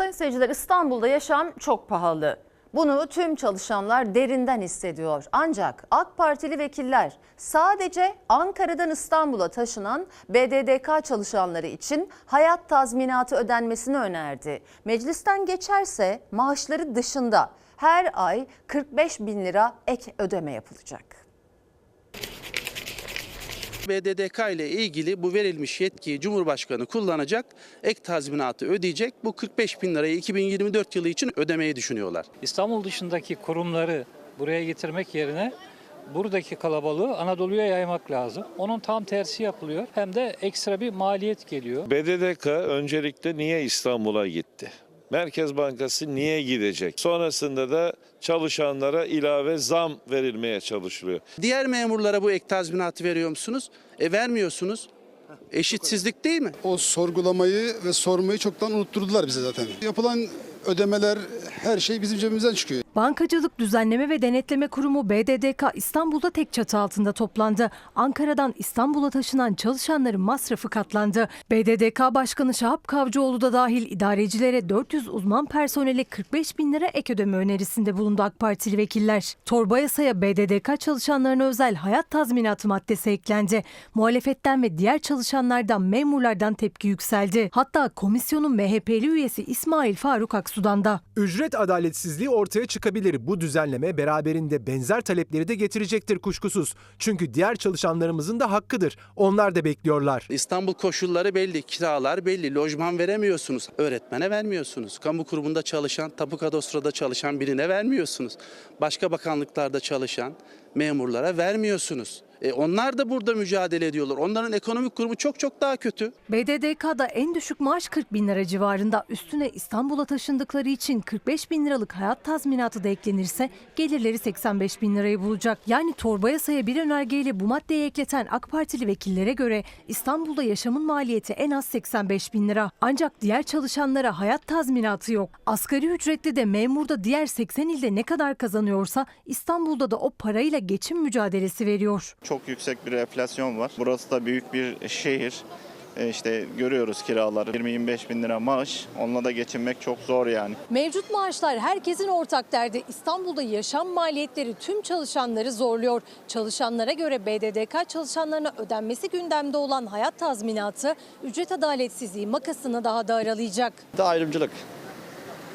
Sayın seyirciler İstanbul'da yaşam çok pahalı. Bunu tüm çalışanlar derinden hissediyor. Ancak AK Partili vekiller sadece Ankara'dan İstanbul'a taşınan BDDK çalışanları için hayat tazminatı ödenmesini önerdi. Meclisten geçerse maaşları dışında her ay 45 bin lira ek ödeme yapılacak. BDDK ile ilgili bu verilmiş yetkiyi Cumhurbaşkanı kullanacak, ek tazminatı ödeyecek. Bu 45 bin lirayı 2024 yılı için ödemeyi düşünüyorlar. İstanbul dışındaki kurumları buraya getirmek yerine buradaki kalabalığı Anadolu'ya yaymak lazım. Onun tam tersi yapılıyor. Hem de ekstra bir maliyet geliyor. BDDK öncelikle niye İstanbul'a gitti? Merkez Bankası niye gidecek? Sonrasında da çalışanlara ilave zam verilmeye çalışılıyor. Diğer memurlara bu ek tazminatı veriyor musunuz? E vermiyorsunuz. Eşitsizlik değil mi? O sorgulamayı ve sormayı çoktan unutturdular bize zaten. Yapılan ödemeler her şey bizim cebimizden çıkıyor. Bankacılık Düzenleme ve Denetleme Kurumu BDDK İstanbul'da tek çatı altında toplandı. Ankara'dan İstanbul'a taşınan çalışanların masrafı katlandı. BDDK Başkanı Şahap Kavcıoğlu da dahil idarecilere 400 uzman personele 45 bin lira ek ödeme önerisinde bulundu AK Partili vekiller. Torba yasaya BDDK çalışanlarına özel hayat tazminatı maddesi eklendi. Muhalefetten ve diğer çalışanlardan memurlardan tepki yükseldi. Hatta komisyonun MHP'li üyesi İsmail Faruk Aksu'dan da. Ücret adaletsizliği ortaya çıkabilir. Bu düzenleme beraberinde benzer talepleri de getirecektir kuşkusuz. Çünkü diğer çalışanlarımızın da hakkıdır. Onlar da bekliyorlar. İstanbul koşulları belli, kiralar belli, lojman veremiyorsunuz. Öğretmene vermiyorsunuz. Kamu kurumunda çalışan, tapu kadastroda çalışan birine vermiyorsunuz. Başka bakanlıklarda çalışan memurlara vermiyorsunuz. E onlar da burada mücadele ediyorlar. Onların ekonomik durumu çok çok daha kötü. BDDK'da en düşük maaş 40 bin lira civarında. Üstüne İstanbul'a taşındıkları için 45 bin liralık hayat tazminatı da eklenirse gelirleri 85 bin lirayı bulacak. Yani torba yasaya bir önergeyle bu maddeyi ekleten AK Partili vekillere göre İstanbul'da yaşamın maliyeti en az 85 bin lira. Ancak diğer çalışanlara hayat tazminatı yok. Asgari ücretli de memurda diğer 80 ilde ne kadar kazanıyorsa İstanbul'da da o parayla geçim mücadelesi veriyor. Çok yüksek bir enflasyon var. Burası da büyük bir şehir. E, İşte görüyoruz kiraları 20-25 bin lira maaş. Onunla da geçinmek çok zor yani. Mevcut maaşlar herkesin ortak derdi. İstanbul'da yaşam maliyetleri tüm çalışanları zorluyor. Çalışanlara göre BDDK çalışanlarına ödenmesi gündemde olan hayat tazminatı ücret adaletsizliği makasını daha da aralayacak. da ayrımcılık.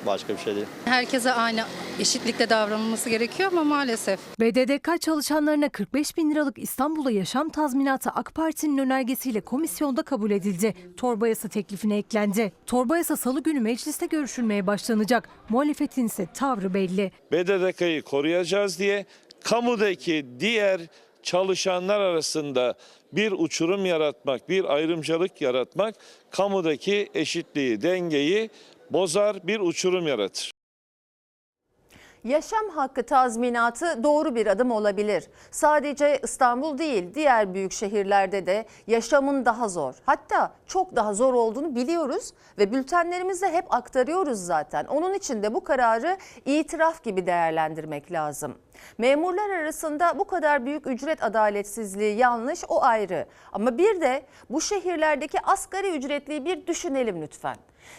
Başka bir şey değil. Herkese aynı eşitlikle davranılması gerekiyor ama maalesef. BDDK çalışanlarına 45 bin liralık İstanbul'a yaşam tazminatı AK Parti'nin önergesiyle komisyonda kabul edildi. Torba yasa teklifine eklendi. Torba yasa salı günü mecliste görüşülmeye başlanacak. Muhalefetin ise tavrı belli. BDDK'yı koruyacağız diye kamudaki diğer çalışanlar arasında bir uçurum yaratmak, bir ayrımcılık yaratmak kamudaki eşitliği, dengeyi bozar, bir uçurum yaratır. Yaşam hakkı tazminatı doğru bir adım olabilir. Sadece İstanbul değil, diğer büyük şehirlerde de yaşamın daha zor. Hatta çok daha zor olduğunu biliyoruz ve bültenlerimizde hep aktarıyoruz zaten. Onun için de bu kararı itiraf gibi değerlendirmek lazım. Memurlar arasında bu kadar büyük ücret adaletsizliği yanlış o ayrı. Ama bir de bu şehirlerdeki asgari ücretliyi bir düşünelim lütfen.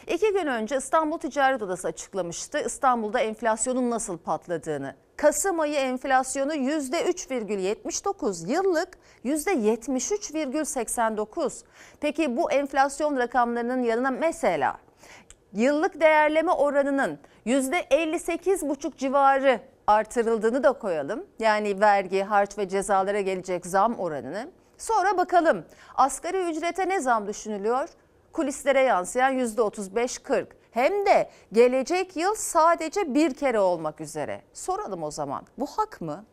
İki gün önce İstanbul Ticaret Odası açıklamıştı İstanbul'da enflasyonun nasıl patladığını. Kasım ayı enflasyonu %3,79, yıllık %73,89. Peki bu enflasyon rakamlarının yanına mesela yıllık değerleme oranının %58,5 civarı artırıldığını da koyalım. Yani vergi, harç ve cezalara gelecek zam oranını. Sonra bakalım asgari ücrete ne zam düşünülüyor? Kulislere yansıyan %35-40. Hem de gelecek yıl sadece bir kere olmak üzere. Soralım o zaman bu hak mı?